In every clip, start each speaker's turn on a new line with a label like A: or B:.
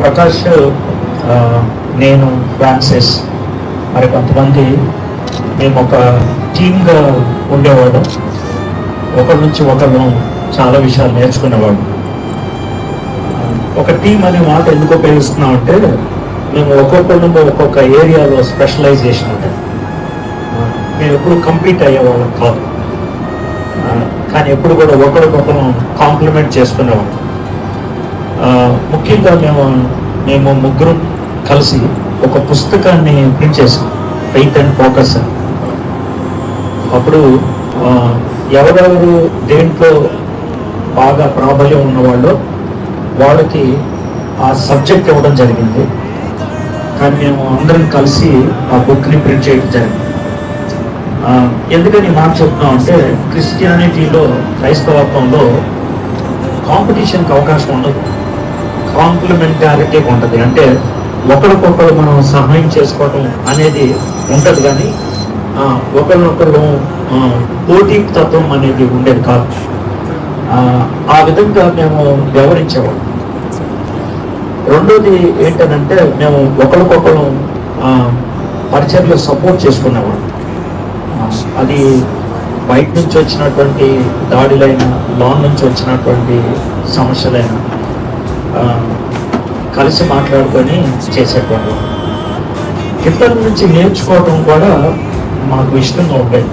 A: ప్రకాష్ నేను ఫ్రాన్సిస్. మరి కొంతమంది మేము ఒక టీమ్గా ఉండేవాళ్ళం. ఒకరి నుంచి ఒకరు చాలా విషయాలు నేర్చుకునేవాడు ఒక టీం అనే మాట ఎందుకు ఉపయోగిస్తున్నాం అంటే మేము ఒక్కొక్కరు ఒక్కొక్క ఏరియాలో స్పెషలైజేషన్ ఉంటుంది మేము ఎప్పుడు కంప్లీట్ అయ్యేవాళ్ళం కాదు. కానీ ఎప్పుడు కూడా ఒకరికొకరు కాంప్లిమెంట్ చేసుకునేవాళ్ళం. ముఖ్యంగా మేము మేము ముగ్గురు కలిసి ఒక పుస్తకాన్ని ప్రింట్ చేసాం ఫెయిత్ అండ్ ఫోకస్ అప్పుడు ఎవరెవరు దేంట్లో బాగా ప్రాబల్యం ఉన్నవాళ్ళు వాళ్ళకి ఆ సబ్జెక్ట్ ఇవ్వడం జరిగింది. కానీ మేము అందరం కలిసి ఆ బుక్ని ప్రింట్ చేయడం జరిగింది. ఎందుకని మాట చెప్తున్నాం అంటే క్రిస్టియానిటీలో క్రైస్తవత్వంలో కాంపిటీషన్కి అవకాశం ఉండదు. కాంప్లిమెంటారిటీ ఉంటుంది. అంటే ఒకరికొకరు మనం సహాయం చేసుకోవటం అనేది ఉంటుంది కానీ ఒకరినొకరు పోటీ తత్వం అనేది ఉండేది కాదు. ఆ, విధంగా మేము వ్యవహరించేవాళ్ళం. రెండోది ఏంటంటే మేము ఒకరికొకరు ఆ, పరిచర్లో సపోర్ట్ చేసుకునేవాళ్ళం. అది బయట నుంచి వచ్చినటువంటి దాడులైన లోన్ నుంచి వచ్చినటువంటి సమస్యలైనా కలిసి మాట్లాడుకొని చేసేటువంటి ఇతరుల నుంచి నేర్చుకోవడం కూడా మాకు ఇష్టంగా ఉండేది.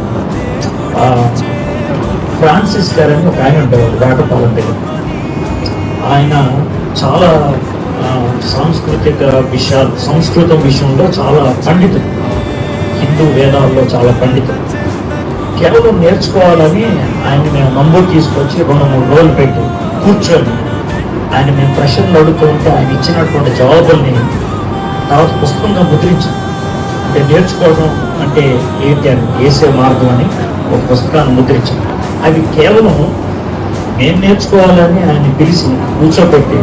A: ఫ్రాన్సిస్ గారు అని ఒక ఆయన ఉండేవాడు వేటపాలెం దగ్గర ఆయన చాలా సాంస్కృతిక విషయాలు సంస్కృతం విషయంలో చాలా పండితుడు. హిందూ వేదాల్లో చాలా పండితుడు. కేవలం నేర్చుకోవాలని ఆయన మేము నంబర్ తీసుకొచ్చి రెండు మూడు రోజులు పెట్టి కూర్చొని ఆయన మేము ప్రశ్నలు అడుగుతూ ఉంటే ఆయన ఇచ్చినటువంటి జవాబుల్ని తర్వాత పుస్తకంగా ముద్రించాం. అంటే నేర్చుకోవడం అంటే ఏంటి అని వేసే మార్గం అని ఒక పుస్తకాన్ని ముద్రించాం. అవి కేవలం మేము నేర్చుకోవాలని ఆయన పిలిచి కూర్చోబెట్టి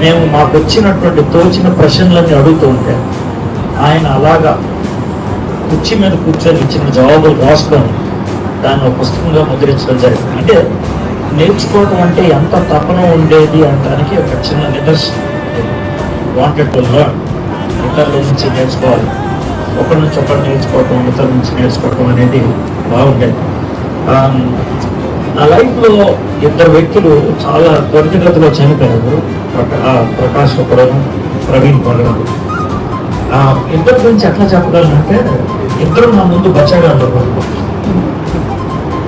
A: మేము మాకు వచ్చినటువంటి తోచిన ప్రశ్నలన్నీ అడుగుతూ ఉంటే ఆయన అలాగా కుర్చీ మీద కూర్చొని ఇచ్చిన జవాబులు రాసుకొని దాన్ని ఒక పుస్తకంగా ముద్రించడం జరిగింది. అంటే నేర్చుకోవడం అంటే ఎంత తపన ఉండేది అనడానికి ఒక చిన్న నిదర్శనం. వాంటెడ్ టు లర్న్ ఇతరుల నుంచి నేర్చుకోవాలి. ఒకరి నుంచి ఒకరు నేర్చుకోవటం ఇతరుల నుంచి నేర్చుకోవటం అనేది బాగుండేది. నా లైఫ్లో ఇద్దరు వ్యక్తులు చాలా త్వరితగతిలో చనిపోయారు. ప్రకాష్ ఒకడు ప్రవీణ్ ఒకడు. ఆ ఇద్దరి గురించి ఎట్లా చెప్పగలనంటే ఇద్దరు నా ముందు బచ్చాగాళ్ళు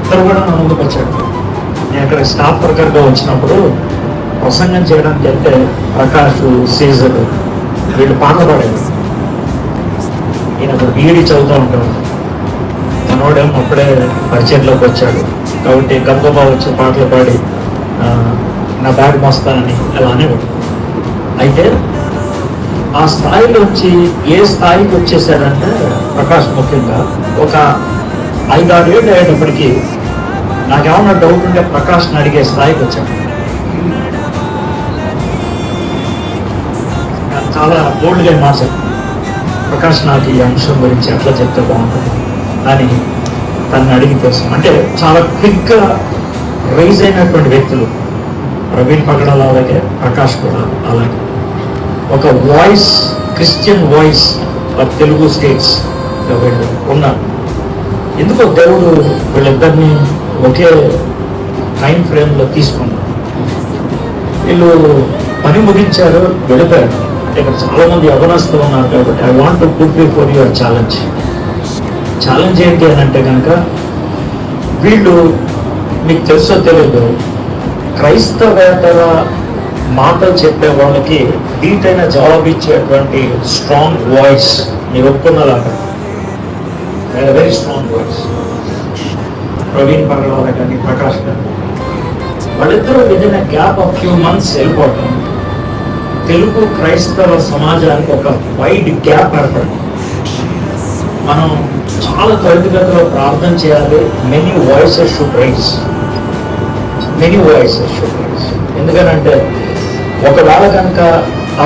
A: ఇద్దరు కూడా నా ముందు బచ్చాడు నేను అక్కడ స్టాఫ్ వర్కర్గా వచ్చినప్పుడు ప్రసంగం చేయడానికి వెళ్తే ప్రకాష్ సీజర్ వీళ్ళు పాటలు పాడేది ఈయన ఒక బీఈడి చదువుతూ ఉంటాడు. మనోడేమో అప్పుడే పరిచయంలోకి వచ్చాడు. కాబట్టి గంగమ్మ వచ్చి పాటలు పాడి నా బ్యాగ్ మోస్తానని అలా అనేవాడు. అయితే ఆ స్థాయిలో వచ్చి ఏ స్థాయికి వచ్చేసాడంటే ప్రకాష్ ముఖ్యంగా ఒక ఐదారు ఏళ్ళు అయ్యేటప్పటికీ నాకేమన్నా డౌట్ ఉంటే ప్రకాష్ని అడిగే స్థాయికి వచ్చాను చాలా బోల్డ్గా మార్చాడు ప్రకాష్ నాకు ఈ అంశం గురించి ఎట్లా చెప్తే బాగుంటుంది? అని తను అడిగి తెలుసు. అంటే చాలా క్విక్గా రైజ్ అయినటువంటి వ్యక్తులు. ప్రవీణ్ పగడాల అలాగే ప్రకాష్ కూడా అలాగే. ఒక voice Christian voice of Telugu states వీళ్ళు ఉన్నారు. ఎందుకో దేవుడు వీళ్ళిద్దరిని ఒకే టైం ఫ్రేమ్లో తీసుకున్నారు వీళ్ళు పని ముగించారు వెళ్ళిపోయారు. అంటే ఇక్కడ చాలామంది అవనాస్తూ ఉన్నారు కాబట్టి I want to good before your challenge challenge ఏంటి అని అంటే కనుక వీళ్ళు మీకు తెలుసో తెలియదు క్రైస్తవేతర మాటలు చెప్పే వాళ్ళకి దీటైన జవాబు ఇచ్చేటువంటి స్ట్రాంగ్ వాయిస్ మీరు ఒప్పుకున్నారా వెరీ స్ట్రాంగ్ వాయిస్ ప్రవీణ్ పర్వాల కానీ ప్రకాష్ గారు వాళ్ళిద్దరూ within gap of few months వెళ్ళిపోవటం. తెలుగు క్రైస్తవ సమాజానికి ఒక వైడ్ గ్యాప్ ఏర్పడింది మనం చాలా త్వరితగతిలో ప్రార్థన చేయాలి. Many voices should rise many voices should rise ఎందుకనంటే ఒకవేళ కనుక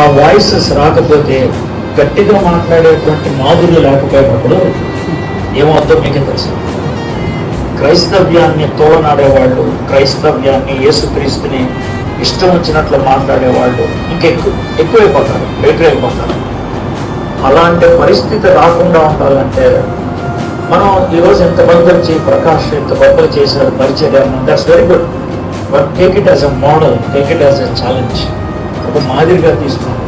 A: ఆ వాయిసెస్ రాకపోతే గట్టిగా మాట్లాడేటువంటి మాధుర్యం లేకపోయినప్పుడు ఏమవుతుందో మీకు తెలుసు. క్రైస్తవ్యాన్ని తోలనాడేవాళ్ళు క్రైస్తవ్యాన్ని యేసుక్రీస్తుని ఇష్టం వచ్చినట్లు మాట్లాడే వాళ్ళు ఇంకెక్కువ ఎక్కువైపోతారు ఎక్కువైపోతారు అలాంటి పరిస్థితి రాకుండా ఉండాలంటే మనం ఈరోజు ఎంత బద్దలు ప్రకాష్ ఎంత బద్దలు చేశారు పరిచయం that's very good but take it as a model take it as a challenge ఒక మాదిరిగా తీసుకున్నాం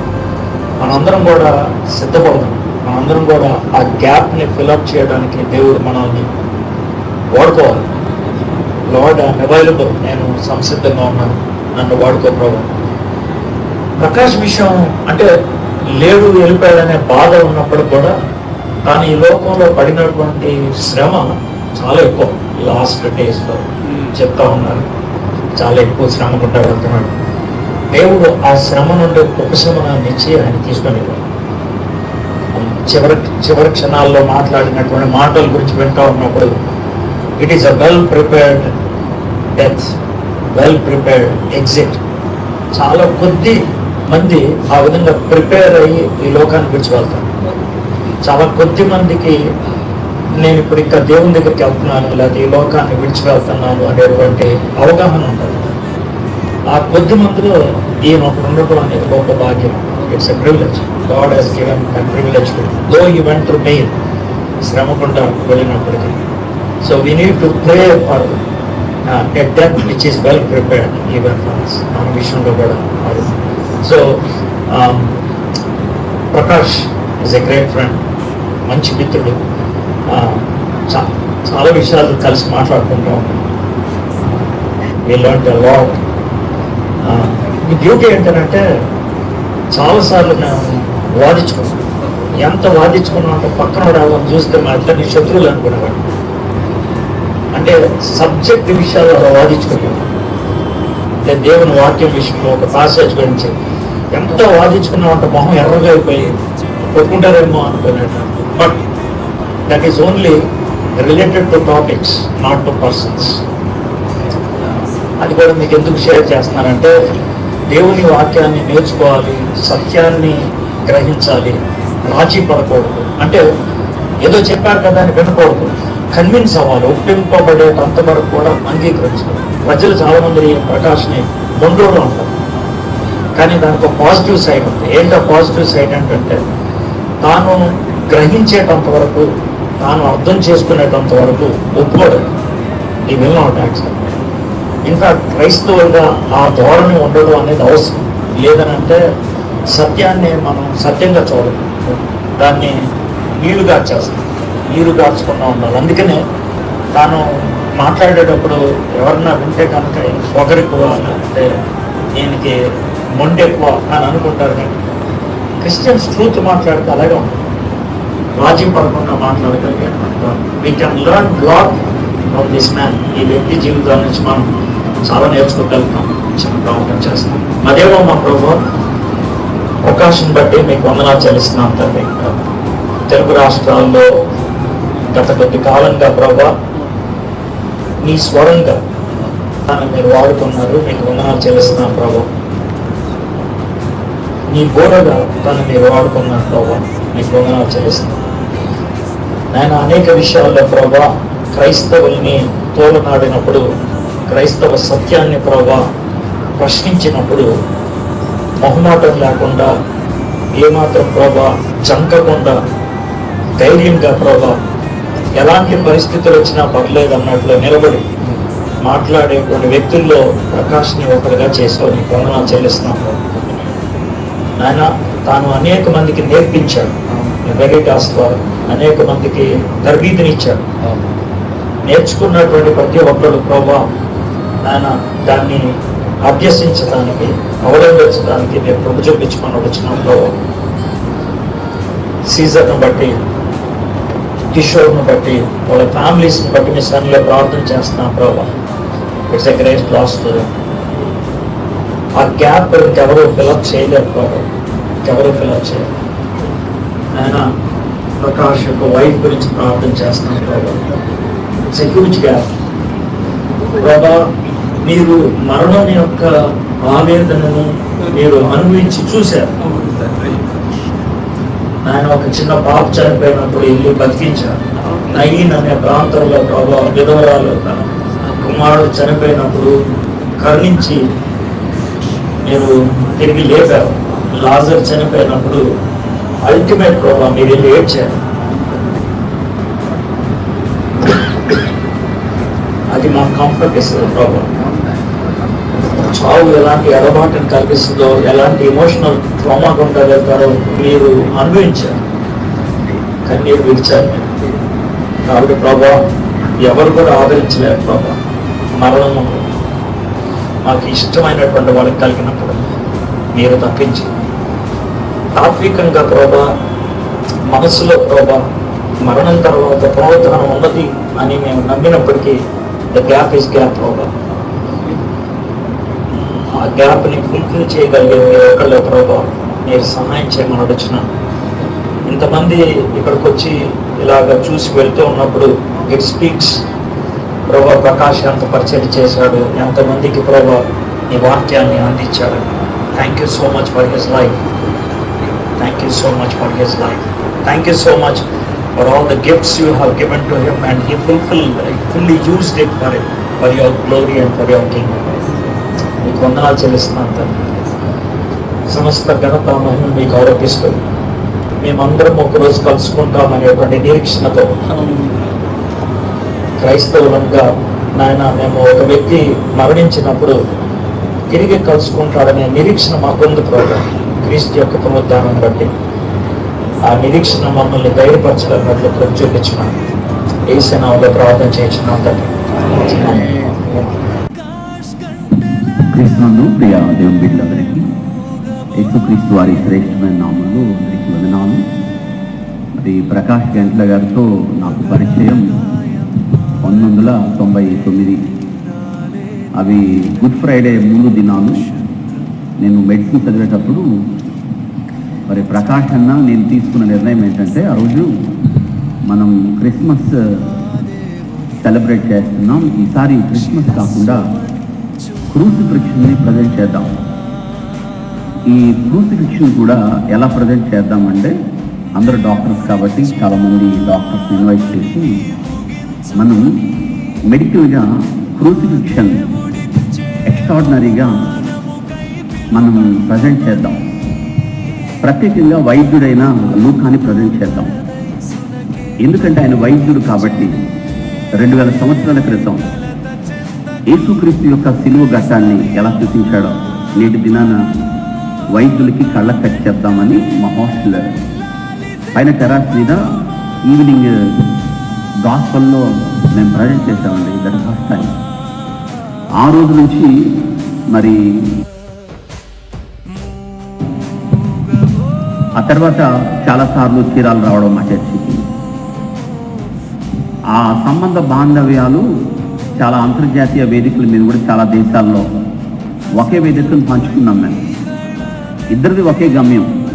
A: మనందరం కూడా సిద్ధపడదాం. మనందరం కూడా ఆ గ్యాప్ని ఫిల్అప్ చేయడానికి దేవుడు మనల్ని వాడుకోవాలి. లార్డ్ ఐఎమ్ అవైలబుల్ నేను సంసిద్ధంగా ఉన్నాను. నన్ను వాడుకో ప్రభు. ప్రకాష్ విషయం అంటే లేడు వెళ్ళిపోయాడనే బాధ ఉన్నప్పుడు కూడా తాను ఈ లోకంలో పడినటువంటి శ్రమ చాలా ఎక్కువ. లాస్ట్ డేస్లో చెప్తా ఉన్నారు చాలా ఎక్కువ శ్రమ గుండా వెళ్తున్నాడు. దేవుడు ఆ శ్రమ నుండి ఉపశమనాన్ని ఇచ్చి ఆయన తీసుకొని చివరి చివరి క్షణాల్లో మాట్లాడినటువంటి మాటల గురించి వింటా ఉన్నప్పుడు it is a well prepared death well prepared exit చాలా కొద్ది మంది ఆ విధంగా ప్రిపేర్ అయ్యి ఈ లోకాన్ని విడిచి వెళ్తారు చాలా కొద్ది మందికి నేను ఇప్పుడు ఇంకా దేవుని దగ్గరికి వెళ్తున్నాను లేదా ఈ లోకాన్ని విడిచి వెళ్తున్నాను అనేటువంటి అవగాహన ఉంటుంది. ఆ కొద్ది మందిలో ఈయన ఒకడు ఉండటం అనేది గొప్ప భాగ్యం. It's a privilege God has given a privilege though he went to main శ్రమకుండా వెళ్ళినప్పుడు so we need to pray for a death which is well prepared even for మన విషయంలో కూడా So so Prakash ah, is a great friend మంచి మిత్రుడు. చాలా విషయాలు కలిసి మాట్లాడుకుంటాం ఉంటాం. వీ లాట్ ఈ డ్యూటీ ఏంటంటే చాలాసార్లు మేము వాదించుకున్నాం. ఎంత వాదించుకున్నాం అంటే పక్కన రావాలని చూస్తే మా ఇద్దరిని శత్రువులు అనుకునేవాడు అంటే సబ్జెక్ట్ విషయాలు అలా వాదించుకున్నాం నేను దేవుని వాక్యం విషయంలో ఒక పాసేజ్ గురించి ఎంత వాదించుకున్నాం అంటే మొహం ఎర్రగా అయిపోయి ఒప్పుకుంటారేమో అనుకునేట but that is only related to topics not to persons అది కూడా మీకు ఎందుకు షేర్ చేస్తున్నానంటే దేవుని వాక్యాన్ని నేర్చుకోవాలి సత్యాన్ని గ్రహించాలి రాజీ పడకూడదు. అంటే ఏదో చెప్పారు కదా అని వినకూడదు. కన్విన్స్ అవ్వాలి ఒప్పింపబడేటంత వరకు కూడా అంగీకరించాలి ప్రజలు చాలా మంది ప్రకాష్ని ముందులో ఉంటారు. కానీ దానికి ఒక పాజిటివ్ సైడ్ ఉంది. ఏంటో పాజిటివ్ సైడ్ ఏంటంటే తాను గ్రహించేటంత వరకు తాను అర్థం చేసుకునేటంత వరకు ఒప్పుకోడు. ఈ విల్ నాట్ యాక్సెప్ట్ క్రైస్తవులుగా ఆ ధోరణి ఉండడం అనేది అవసరం. లేదనంటే సత్యాన్ని మనం సత్యంగా చూడదు దాన్ని నీళ్ళుగా చేస్తాం. నీరు గార్చకుండా ఉండాలి అందుకనే తాను మాట్లాడేటప్పుడు ఎవరన్నా వింటే కనుక ఒకరెక్కువ అంటే దీనికి మొండి ఎక్కువ అని అనుకుంటారు కానీ క్రిస్టియన్స్ ట్రూత్ మాట్లాడితే అలాగే ఉంటుంది. రాజీ పడకుండా మాట్లాడగలిగే we can learn lot from this man ఈ వ్యక్తి జీవితం నుంచి మనం చాలా నేర్చుకోగలుగుతాం. చిన్న ప్రవర్తన చేస్తాం. అదేమో మా ప్రభు అవకాశం బట్టి మీకు వందనాలు చెల్లిస్తున్నాం తండ్రి. తెలుగు రాష్ట్రాల్లో గత కొద్ది కాలంగా ప్రభా నీ స్వరంగా మీరు వాడుతున్నారు మీకు వందనాలు చెల్లిస్తున్నాం ప్రభు. నీ బోరగా తను మీరు వాడుకున్నారు ప్రభా మీకు వందనాలు చెల్లిస్తున్నాం నేను అనేక విషయాల్లో ప్రభా క్రైస్తవుల్ని తోలనాడినప్పుడు క్రైస్తవ సత్యాన్ని ప్రభా ప్రశ్నించినప్పుడు మొహమాటం లేకుండా ఏమాత్రం ప్రభా చంకకుండా ధైర్యంగా ప్రభా ఎలాంటి పరిస్థితులు వచ్చినా పర్లేదు అన్నట్లు నిలబడి మాట్లాడేటువంటి వ్యక్తుల్లో ప్రకాష్ని ఒకరిగా చేసావు నీకు వందనాలు చెల్లిస్తున్నాం ఆయన తాను అనేక మందికి నేర్పించాడు. వెరిటాస్ ద్వారా అనేక మందికి తరబీతినిచ్చాడు నేర్చుకున్నటువంటి ప్రతి ఒక్కరు ప్రభా ఆయన దాన్ని అభ్యసించడానికి అవలంబించడానికి నేను ప్రభు చూపించుకొని వచ్చిన ప్రభు. సీజర్ను బట్టి కిషోర్ను బట్టి వాళ్ళ ఫ్యామిలీస్ని బట్టి మీ సన్లో ప్రార్థన చేస్తున్నాం ప్రభా. ఇట్స్ ఎ గ్రేట్ లాస్ ఆ గ్యాప్ ఇంకెవరు ఫిలప్ చేయలేరు ప్రభు. ఇంకెవరు ఫిలప్ చేయలేరు ఆయన ప్రకాష్ యొక్క వైఫ్ గురించి ప్రార్థన చేస్తున్నాం ప్రభా. ఇట్స్ ఎ హ్యూజ్ గ్యాప్ ప్రభా మీరు మరణం యొక్క ఆవేదనను మీరు అనుభవించి చూశారు. ఆయన ఒక చిన్న పాప చనిపోయినప్పుడు ఇల్లు బతికించారు నయీన్ అనే ప్రాంతంలో ప్రభావ విధవరాలు తన కుమారుడు చనిపోయినప్పుడు కరుణించి మీరు తిరిగి లేపారు లాజర్ చనిపోయినప్పుడు అల్టిమేట్ ప్రభావ మీరు వెళ్ళి ఏడ్చారు అది మా కంఫర్ట్ ఇస్తుంది ప్రభావ చావు ఎలాంటి ఎడబాటుని కల్పిస్తుందో ఎలాంటి ఎమోషనల్ ట్రామా గుండా వెళ్తారో మీరు అనుభవించారు కన్నీరు విడిచారు. కాబట్టి ప్రభా ఎవరు కూడా ఆదరించలేరు ప్రభా. మరణము మాకు ఇష్టమైనటువంటి వాళ్ళకి కలిగినప్పుడు మీరు తప్పించి. తాత్వికంగా ప్రభా మనసులో ప్రభా మరణం తర్వాత పునరుద్ధరణ ఉన్నది అని మేము నమ్మినప్పటికీ ద గ్యాప్ ఇస్ గ్యాప్ ప్రభా. ఆ గ్యాప్ని ఫుల్ఫిల్ చేయగలిగే మీ ఒక్కళ్ళ ప్రభావ మీరు సహాయం చేయమని అడుగుతున్నాను. ఇంతమంది ఇక్కడికి వచ్చి ఇలాగ చూసి వెళ్తూ ఉన్నప్పుడు ఇట్ స్పీక్స్ ప్రభా ప్రకాష్ ఎంత పరిచయం చేశాడు ఎంతమందికి ప్రభా నీ వాక్యాన్ని అందించాడు. Thank you so much for his life thank you so much for his life thank you so much for all the gifts you have given to him and he fulfil fully used it for for your glory and for your king మీకు వందనాలు చెల్లిస్తున్నాను తండ్రి. సమస్త ఘనత మహిమ మీకు ఆరోపిస్తూ మేమందరం ఒకరోజు కలుసుకుంటామనేటువంటి నిరీక్షణతో క్రైస్తవులంగా నాయన మేము ఒక వ్యక్తి మరణించినప్పుడు తిరిగి కలుసుకుంటాడనే నిరీక్షణ మాకుంది ప్రోగ్రాం క్రీస్తు యొక్క పునరుద్ధానం బట్టి. ఆ నిరీక్షణ మమ్మల్ని ధైర్యపరచగలిగినట్లు కృప చూపించిన ఏ సేనాలో ప్రార్థన చేయించిన
B: క్రీస్తునందు ప్రియ దేవుని బిడ్డలందరికీ. యేసుక్రీస్తు వారి శ్రేష్టమైన నామంలో అందరికీ వదనాలు. మరి ప్రకాష్ గంట్ల గారితో నాకు పరిచయం పంతొమ్మిది వందల తొంభై తొమ్మిది. అవి గుడ్ ఫ్రైడే ముందు దినాలు. నేను మెడిసిన్ చదివేటప్పుడు మరి ప్రకాష్ అన్న నేను తీసుకున్న నిర్ణయం ఏంటంటే ఆ రోజు మనం క్రిస్మస్ సెలబ్రేట్ చేస్తున్నాం. ఈసారి క్రిస్మస్ కాకుండా క్రూసిఫిక్షన్ని ప్రజెంట్ చేద్దాం. ఈ క్రూసిఫిక్షన్ కూడా ఎలా ప్రజెంట్ చేద్దామంటే అందరూ డాక్టర్స్ కాబట్టి చాలామంది డాక్టర్స్ ఇన్వైట్ చేసి మనం మెడికల్గా క్రూసిఫిక్షన్ ఎక్స్ట్రాడినరీగా మనం ప్రజెంట్ చేద్దాం. ప్రత్యేకంగా వైద్యుడైన లూకాన్ని ప్రజెంట్ చేద్దాం. ఎందుకంటే ఆయన వైద్యుడు కాబట్టి రెండు వేల సంవత్సరాల క్రితం యేసుక్రీస్తు యొక్క సిలువ ఘట్టాన్ని ఎలా చూపించాడో నేటి దినాన వైద్యులకి కళ్ళ కట్ చేద్దామని మా హాస్టల్ పైన టెరాస్ మీద ఈవినింగ్ గాస్పల్లో మేము ప్రజెంట్ చేసామండి దట్ ఫస్ట్ టైం ఆ రోజు నుంచి మరి ఆ తర్వాత చాలాసార్లు చీరాలు రావడం మా చర్చికి. ఆ సంబంధ బాంధవ్యాలు చాలా అంతర్జాతీయ వేదికల మీద కూడా చాలా దేశాల్లో ఒకే వేదికను పంచుకున్నాం మేము. ఇద్దరిది ఒకే గమ్యం.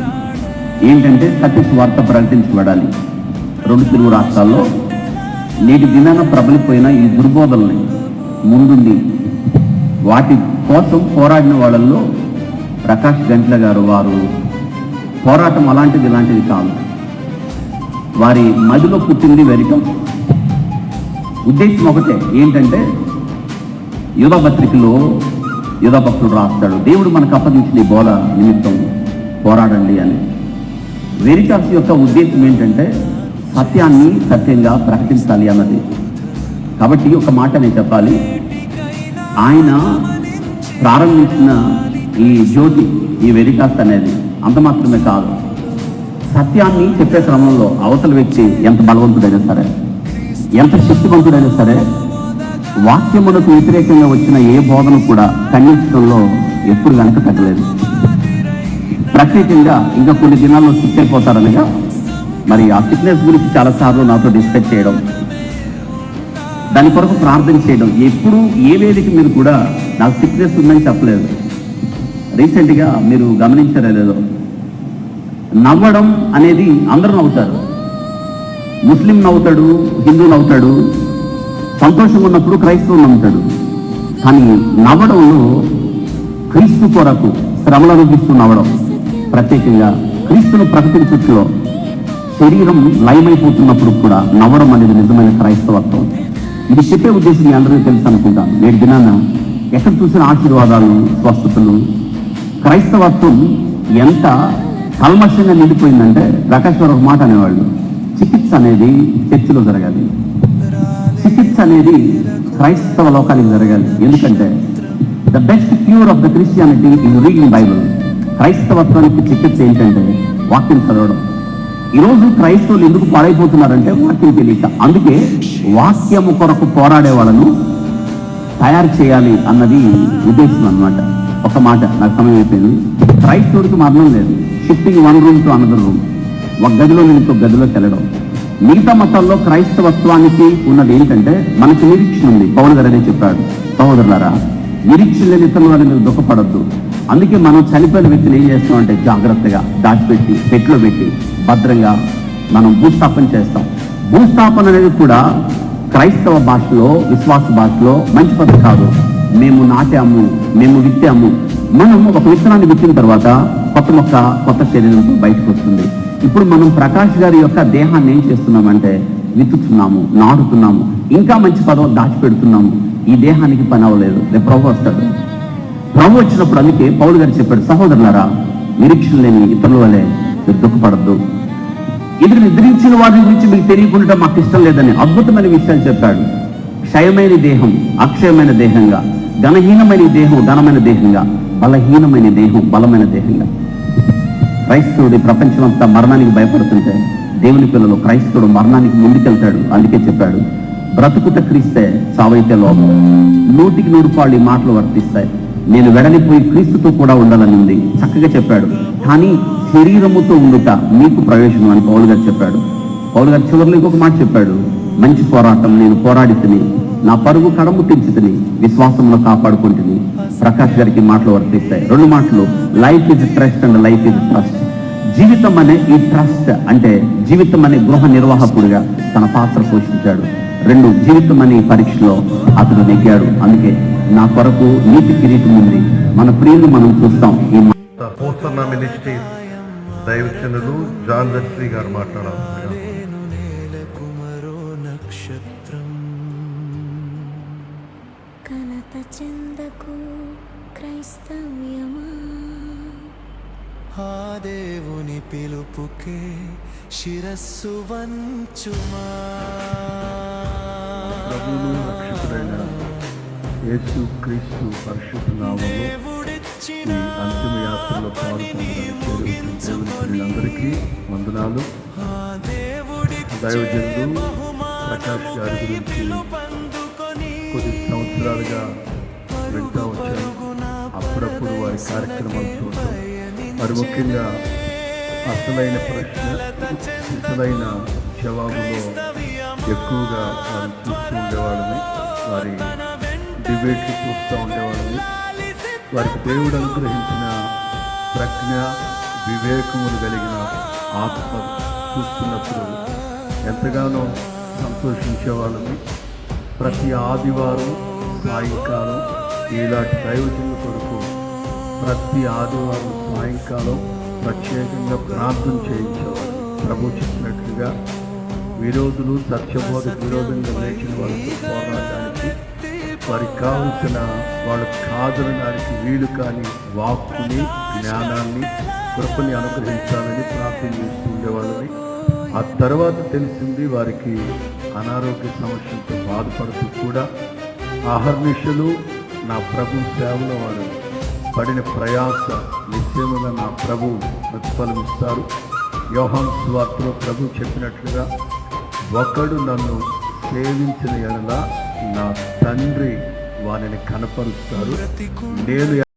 B: ఏంటంటే సత్య వార్త ప్రకటించబడాలి. రెండు తెలుగు రాష్ట్రాల్లో నేటి దినాన ప్రబలిపోయిన ఈ దుర్బోధల్ని ముందుండి వాటి కోసం పోరాడిన వాళ్ళల్లో ప్రకాష్ గంట్ల గారు వారు పోరాటం అలాంటిది ఇలాంటిది కాదు. వారి మదిలో పుట్టింది వెరికం. ఉద్దేశం ఒకటే ఏంటంటే యుధపత్రికలో యుధభక్తుడు రాస్తాడు. దేవుడు మనకు అప్పగించిన బోల నిమిత్తం పోరాడండి అని. వెరికాస్ యొక్క ఉద్దేశం ఏంటంటే సత్యాన్ని సత్యంగా ప్రకటించాలి అన్నది. కాబట్టి ఒక మాట నేను చెప్పాలి. ఆయన ప్రారంభించిన ఈ జ్యోతి ఈ వెరికాస్ అనేది అంత మాత్రమే కాదు. సత్యాన్ని చెప్పే క్రమంలో అవతల వ్యక్తి ఎంత బలవంతుడైనా సరే ఎంత శక్తివంతుడైనా సరే వాక్యములకు వ్యతిరేకంగా వచ్చిన ఏ బోధన కూడా ఖండించడంలో ఎప్పుడు వెనక తగ్గలేదు. ప్రత్యేకంగా ఇంకా కొన్ని దినాల్లో సిక్ అయిపోతారనగా మరి ఆ సిక్నెస్ గురించి చాలాసార్లు నాతో డిస్కస్ చేయడం దాని కొరకు ప్రార్థన చేయడం ఎప్పుడు ఏ వేదిక మీరు కూడా నాకు సిక్నెస్ ఉందని చెప్పలేదు. రీసెంట్గా మీరు గమనించారా లేదో. నవ్వడం అనేది అందరూ నవ్వుతారు. ముస్లిం నవ్వుతాడు హిందూ నవ్వుతాడు సంతోషంగా ఉన్నప్పుడు క్రైస్తవులు నవ్వుతాడు. కానీ నవ్వడంలో క్రీస్తు కొరకు శ్రమలు అనుభవిస్తూ నవ్వడం. ప్రత్యేకంగా క్రీస్తును చుట్టూ శరీరం లయమైపోతున్నప్పుడు కూడా నవ్వడం అనేది నిజమైన క్రైస్తవత్వం. ఇది చెప్పే ఉద్దేశం మీ అందరికీ తెలుసు అనుకుంటాను నేటి దినాన ఎక్కడ చూసిన ఆశీర్వాదాలు స్వస్థతలు. క్రైస్తవత్వం ఎంత కల్మషంగా నిండిపోయిందంటే ప్రకాష్ ఒక మాట అనేవాళ్ళు. చికిత్స అనేది చర్చిలో జరగాలి. చికిత్స అనేది క్రైస్తవ లోకానికి జరగాలి. ఎందుకంటే the best cure of the Christianity is reading Bible క్రైస్తవత్వానికి చికిత్స ఏంటంటే వాక్యం చదవడం. ఈరోజు క్రైస్తవులు ఎందుకు పాడైపోతున్నారంటే వాక్యం తెలియక. అందుకే వాక్యము కొరకు పోరాడే వాళ్ళను తయారు చేయాలి అన్నది ఉద్దేశం అనమాట ఒక మాట నాకు సమయం అయిపోయింది. క్రైస్తవుడికి మరణం లేదు. Shifting one room to another room ఒక గదిలో నుంచి ఒక గదిలోకి వెళ్ళడం. మిగతా మతాల్లో క్రైస్తవత్వానికి ఉన్నది ఏంటంటే మనకి నిరీక్షణ ఉంది. పౌరు గారు చెప్పాడు సహోదరులారా నిరీక్షణ లేని ఇతరుల వారి మీద దుఃఖపడద్దు. అందుకే మనం చనిపోయిన వ్యక్తిని ఏం చేస్తామంటే జాగ్రత్తగా దాచిపెట్టి పెట్లో పెట్టి భద్రంగా మనం భూస్థాపన చేస్తాం. భూస్థాపన అనేది కూడా క్రైస్తవ భాషలో విశ్వాస భాషలో మంచి పద్ధతి కాదు. మేము నాటాము మేము విత్తాము. మనం ఒక విత్తనాన్ని విత్తిన తర్వాత కొత్త మొక్క కొత్త శరీరంతో బయటకు వస్తుంది. ఇప్పుడు మనం ప్రకాష్ గారి యొక్క దేహాన్ని ఏం చేస్తున్నామంటే విత్తుతున్నాము నాటుతున్నాము ఇంకా మంచి పదం దాచిపెడుతున్నాము. ఈ దేహానికి పని అవ్వలేదు. రేపు ప్రభు వస్తాడు. ప్రభు వచ్చినప్పుడు అందుకే పౌలు గారు చెప్పాడు సహోదరులారా నిరీక్షణ లేని ఇతరుల వలె మీరు దుఃఖపడద్దు. ఇతరు నిద్రించిన వారి గురించి మీకు తెలియకుండా మాకు ఇష్టం లేదని అద్భుతమైన విషయాలు చెప్పాడు. క్షయమైన దేహం అక్షయమైన దేహంగా ఘనహీనమైన దేహం ఘనమైన దేహంగా బలహీనమైన దేహం బలమైన దేహంగా. క్రైస్తవుడి ప్రపంచమంతా మరణానికి భయపడుతుంటే దేవుని పిల్లలు క్రైస్తవుడు మరణానికి ముందుకెళ్తాడు. అందుకే చెప్పాడు బ్రతుకుట క్రీస్తే చావైతే లోపం నూటికి నూరు పాళ్ళు ఈ మాటలు వర్తిస్తాయి. నేను వెడలిపోయి క్రీస్తుతో కూడా ఉండాలని ఉంది. చక్కగా చెప్పాడు. కానీ శరీరముతో ఉండుట మీకు ప్రవేశం అని పౌలు గారు చెప్పాడు. పౌలు గారు చివరిలో ఇంకొక మాట చెప్పాడు మంచి పోరాటం నేను పోరాడితిని నా పరుగు కడము తెంచి విశ్వాసంలో కాపాడుకుంటుని. ప్రకాష్ గారికి మాటలు వర్తిస్తాయి. రెండు మాటలు life is trust and life is trust జీవితం అనే ఈ ట్రస్ట్ అంటే జీవితం అనే గృహ నిర్వాహకుడిగా తన పాత్ర పోషించాడు. రెండు జీవితం అనే పరీక్షలో అతడు నెగ్గాడు. అందుకే నా కొరకు నీతి కిరీటం ఉంది. మన ప్రియులు మనం చూస్తాం. ఈ
C: దైవచనులు జాన్ దర్శి గారు మాట్లాడాలి.
D: చెందకు క్రైస్తవ్యమా?
E: ఆ దేవుని పిలుపుకే శిరస్సు వంచుమా.
C: యేసు క్రీస్తు పరిశుద్ధ అంతిమ యాత్రలో వందనాలు.
E: ఆ దేవుడి
C: దైవజనులు ప్రకాష్ గారి గురించి
E: పందుకొని
C: కొద్ది సంవత్సరాలుగా వింటూ వచ్చాను అప్పుడప్పుడు వారి కార్యక్రమాలు చూడటం మరి ముఖ్యంగా అసలైన ప్రశ్న అసలైన జవాబులో ఎక్కువగా వారు చూస్తూ ఉండేవాళ్ళని వారి డిబేట్లు చూస్తూ ఉండేవాళ్ళని వారికి దేవుడు అనుగ్రహించిన ప్రజ్ఞ వివేకములు కలిగిన ఆత్మ చూస్తున్నప్పుడు ఎంతగానో సంతోషించేవాళ్ళని ప్రతి ఆదివారం సాయంకాలం ఇలాంటి దైవజనుల కొరకు ప్రతి ఆదివారం సాయంకాలం ప్రత్యేకంగా ప్రార్థన చేయించేవారు. ప్రభు చెప్పినట్లుగా విరోధులు సత్యబోధకు విరోధంగా లేచిన వాళ్ళతో పోరాటానికి వారికి కావలసిన వాళ్ళు కాదనడానికి వీలు కాని వాక్కుని జ్ఞానాన్ని కృపని అనుగ్రహించాలని ప్రార్థన చేస్తూ ఉండేవాళ్ళని. ఆ తర్వాత తెలిసింది వారికి అనారోగ్య సమస్యలతో బాధపడుతూ కూడా ఆహర్నిషలు నా ప్రభు సేవలో వారు పడిన ప్రయాస నిత్యముగా నా ప్రభు ప్రతిఫలం ఇస్తారు యోహాన్ స్వార్తలో ప్రభు చెప్పినట్లుగా ఒకడు నన్ను సేవించిన ఎడల నా తండ్రి వారిని కనపరుస్తారు. నేను